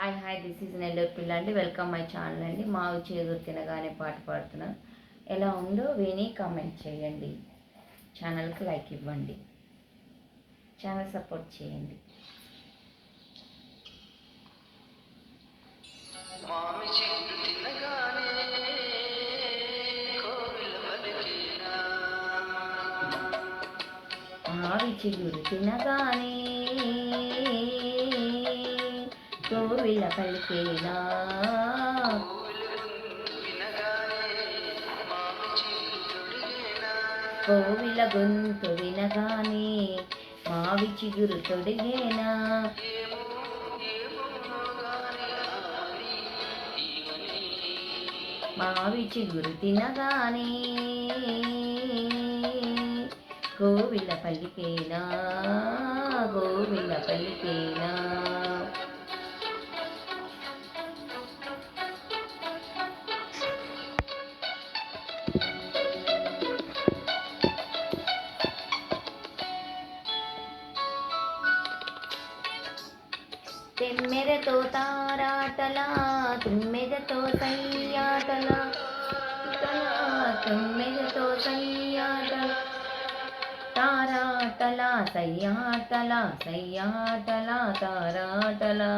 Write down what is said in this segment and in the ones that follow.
Hi hi this is Nellore పిల్ల అండి. Welcome my channel అండి. మావి చేదూరు తినగానే పాట పాడుతున్నాను ఎలా ఉందో విని కామెంట్ చేయండి. ఛానల్కి లైక్ ఇవ్వండి. ఛానల్ సపోర్ట్ చేయండి. మావి చిగురు తినగానే కోవిల పలికేనా కోవిల గొంతు వినగానే మావి చిగురు తొడిగేనా. మావి చిగురు తినగానే కోవిల పలికేనా కోవిల పలికేనా తెమ్మెదతో తారాటలా తుమ్మెదతో సయ్యాటలా తలా తుమ్మెదతో సయ్యాటలా తారాటలా సయ్యాటలా సయ్యాటలా తారాటలా.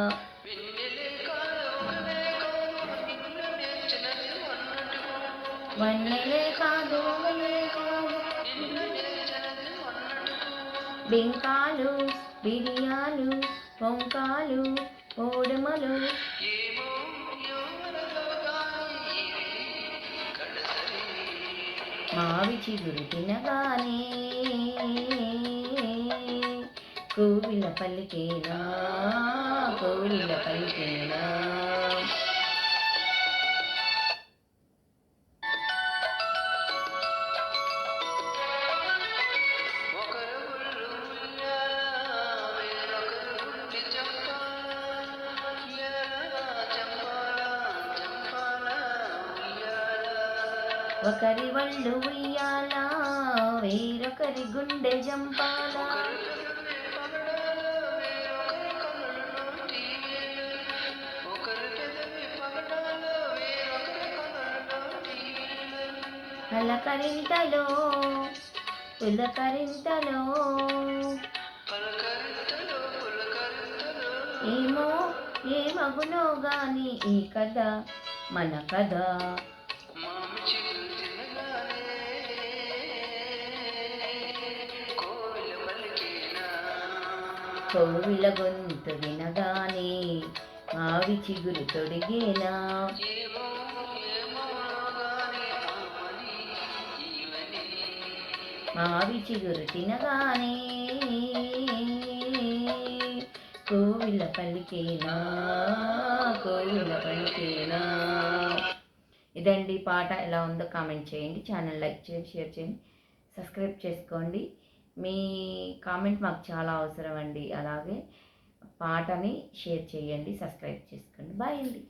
వన్నెలే కాదు బెంకాలు కాదు పొంకాలు కడసరి మావి చిగురు తినగానే కోవిల పలికేనా కోవిల పలికేనా ఒకరి వళ్ళు ఉయ్యాల వేరొకరి గుండె జంపాల. ఒకరు పలకరింతలో పులకరింతలో. ఏమో ఏ ఏమో గాని ఈ కథ మన కథ. కోవిల గొంతు వినగానే మావి చిగురు తొడిగేనా? ఆవి మావి చిగురు తినగానే కోవిల పలికేనా కోవిల పలికేనా ఇదండి పాట ఎలా ఉందో కామెంట్ చేయండి ఛానల్ లైక్ చేయండి షేర్ చేయండి సబ్స్క్రైబ్ చేసుకోండి. మీ కామెంట్ మాకు చాలా అవసరం అండి. అలాగే పాటని షేర్ చేయండి సబ్స్క్రైబ్ చేసుకోండి. బాయ్ అండి.